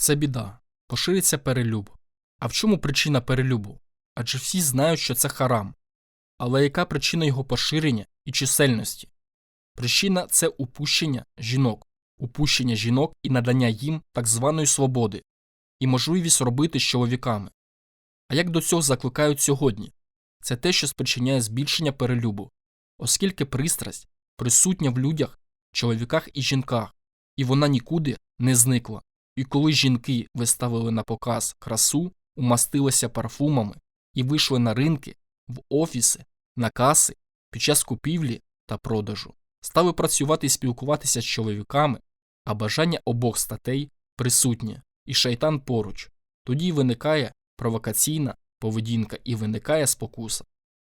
Це біда. Пошириться перелюб. А в чому причина перелюбу? Адже всі знають, що це харам. Але яка причина його поширення і чисельності? Причина це упущення жінок, упущення жінок і надання їм так званої свободи, і можливість робити з чоловіками. А як до цього закликають сьогодні? Це те, що спричиняє збільшення перелюбу, оскільки пристрасть присутня в людях, чоловіках і жінках, і вона нікуди не зникла. І коли жінки виставили на показ красу, умастилися парфумами і вийшли на ринки, в офіси, на каси, під час купівлі та продажу, стали працювати і спілкуватися з чоловіками, а бажання обох статей присутнє, і шайтан поруч. Тоді виникає провокаційна поведінка і виникає спокуса.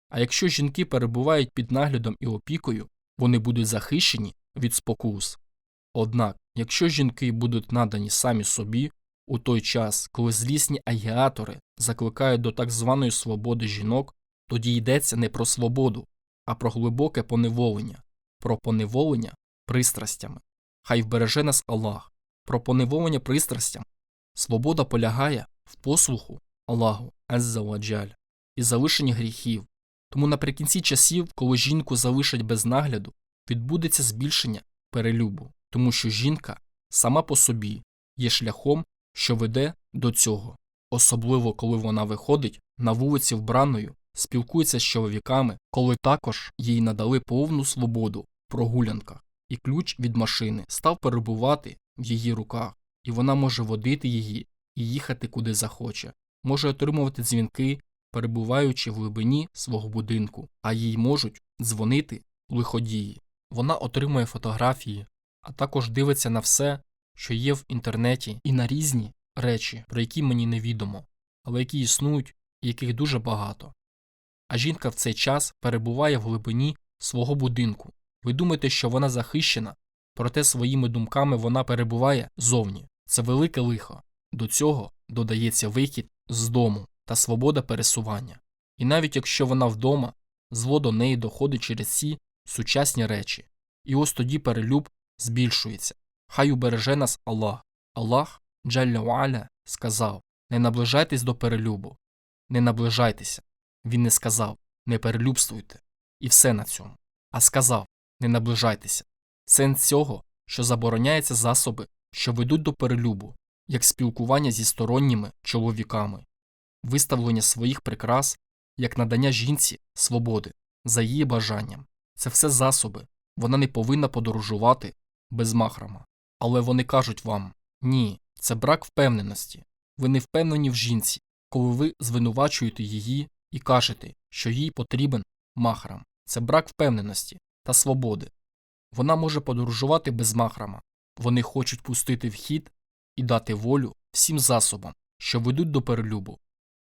А якщо жінки перебувають під наглядом і опікою, вони будуть захищені від спокус. Однак, якщо жінки будуть надані самі собі, у той час, коли злісні агіатори закликають до так званої свободи жінок, тоді йдеться не про свободу, а про глибоке поневолення, про поневолення пристрастями. Хай вбереже нас Аллах, про поневолення пристрастям. Свобода полягає в послуху Аллаху Аззаваджаль і залишенні гріхів. Тому наприкінці часів, коли жінку залишать без нагляду, відбудеться збільшення перелюбу, тому що жінка сама по собі є шляхом, що веде до цього, особливо коли вона виходить на вулиці вбраною, спілкується з чоловіками, коли також їй надали повну свободу в прогулянках, і ключ від машини став перебувати в її руках, і вона може водити її і їхати куди захоче, може отримувати дзвінки, перебуваючи в глибині свого будинку, а їй можуть дзвонити лиходії. Вона отримує фотографії, а також дивиться на все, що є в інтернеті, і на різні речі, про які мені невідомо, але які існують і яких дуже багато. А жінка в цей час перебуває в глибині свого будинку. Ви думаєте, що вона захищена, проте своїми думками вона перебуває зовні. Це велике лихо. До цього додається вихід з дому та свобода пересування. І навіть якщо вона вдома, зло до неї доходить через ці сучасні речі. І ось тоді перелюб збільшується. Хай убереже нас Аллах. Аллах, Джалля сказав Не наближайтесь до перелюбу, не наближайтеся. Він не сказав не перелюбствуйте, і все на цьому, а сказав не наближайтеся. Сенс цього, що забороняється засоби, що ведуть до перелюбу, як спілкування зі сторонніми чоловіками, виставлення своїх прикрас, як надання жінці свободи за її бажанням. Це все засоби, вона не повинна подорожувати без махрама. Але вони кажуть вам ні, це брак впевненості. Ви не впевнені в жінці, коли ви звинувачуєте її і кажете, що їй потрібен махрам. Це брак впевненості та свободи. Вона може подорожувати без махрама. Вони хочуть пустити в хід і дати волю всім засобам, що ведуть до перелюбу.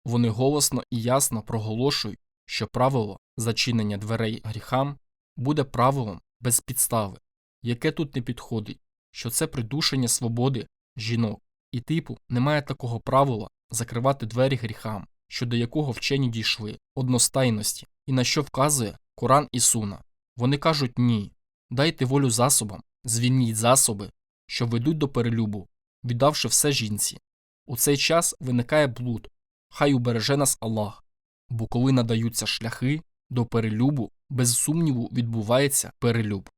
Вони голосно і ясно проголошують, що правило зачинення дверей гріхам буде правилом без підстави, яке тут не підходить, що це придушення свободи жінок, і типу немає такого правила закривати двері гріхам, щодо якого вчені дійшли одностайності, і на що вказує Коран і Суна. Вони кажуть ні, дайте волю засобам, звільніть засоби, що ведуть до перелюбу, віддавши все жінці. У цей час виникає блуд, хай убереже нас Аллах, бо коли надаються шляхи до перелюбу, без сумніву відбувається перелюб.